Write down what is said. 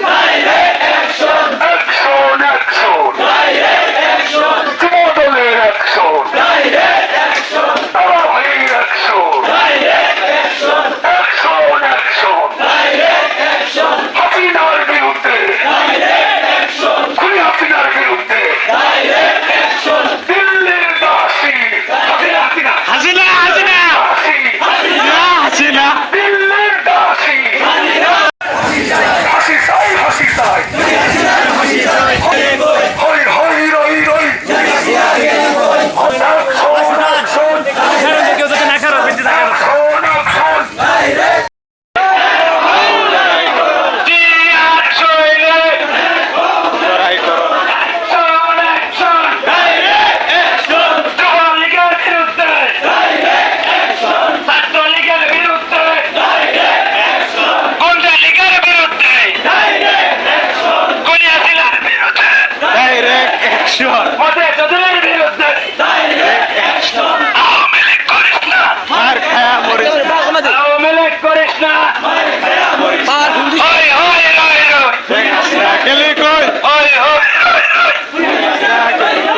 ใช่แล้ว action বিরুদ্ধে আওয়ামী লীগ করিস না। আওয়ামী লীগ করিস না।